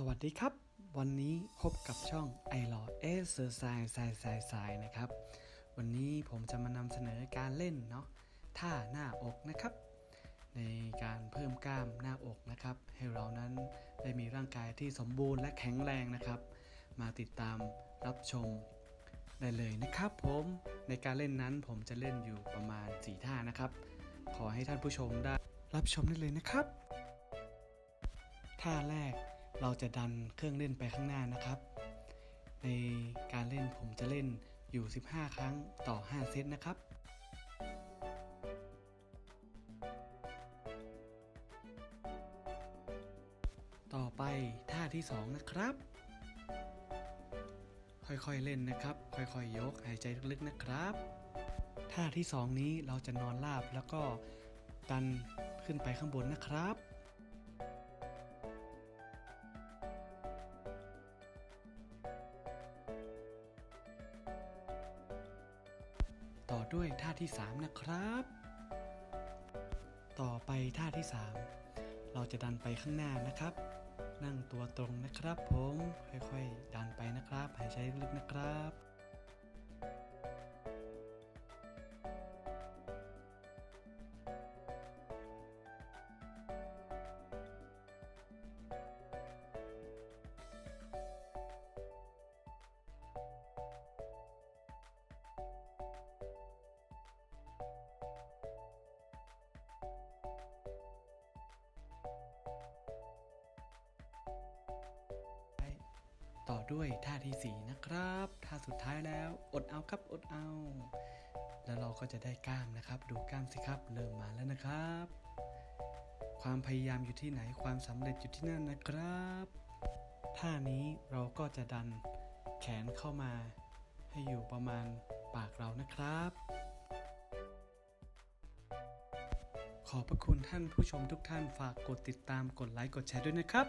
สวัสดีครับ วันนี้พบกับช่องไอหลอเอเซอร์ไซส์ไซไซไซนะครับ วันนี้ผมจะมานำเสนอการเล่นเนาะท่าหน้าอกนะครับ ในการเพิ่มกล้ามหน้าอกนะครับ ให้เรานั้นได้มีร่างกายที่สมบูรณ์และแข็งแรงนะครับ มาติดตามรับชมได้เลยนะครับ ผมในการเล่นนั้นผมจะเล่นอยู่ประมาณ 4 ท่านะครับ ขอให้ท่านผู้ชมได้รับชมได้เลยนะครับ ท่าแรก เราจะดันเครื่องเล่นไปข้างหน้านะครับ ในการเล่นผมจะเล่นอยู่ 15 ครั้งต่อ 5 เซตนะครับต่อไปท่าที่ 2 นะครับ ค่อยๆเล่นนะครับ ค่อยๆยกหายใจลึกๆนะครับ ท่าที่ 2 นี้เราจะนอนราบแล้วก็ดันขึ้นไปข้างบนนะครับ ต่อด้วยท่าที่ 3 นะครับ ต่อไปท่าที่ 3 เราจะดันไปข้างหน้านะครับ นั่งตัวตรงนะครับผมค่อยๆ ดันไปนะครับหายใจลึกนะครับ ต่อด้วยท่าที่ 4 นะครับท่าสุดท้ายแล้วอดเอาครับอดเอา แล้วเราก็จะได้กล้ามนะครับ ดูกล้ามสิครับ เริ่มมาแล้วนะครับ ความพยายามอยู่ที่ไหนความสำเร็จอยู่ที่นั่นนะครับ ท่านี้เราก็จะดันแขนเข้ามา ให้อยู่ประมาณปากเรานะครับขอบพระคุณท่านผู้ชมทุกท่านฝากกดติดตามกดไลค์กดแชร์ด้วยนะครับ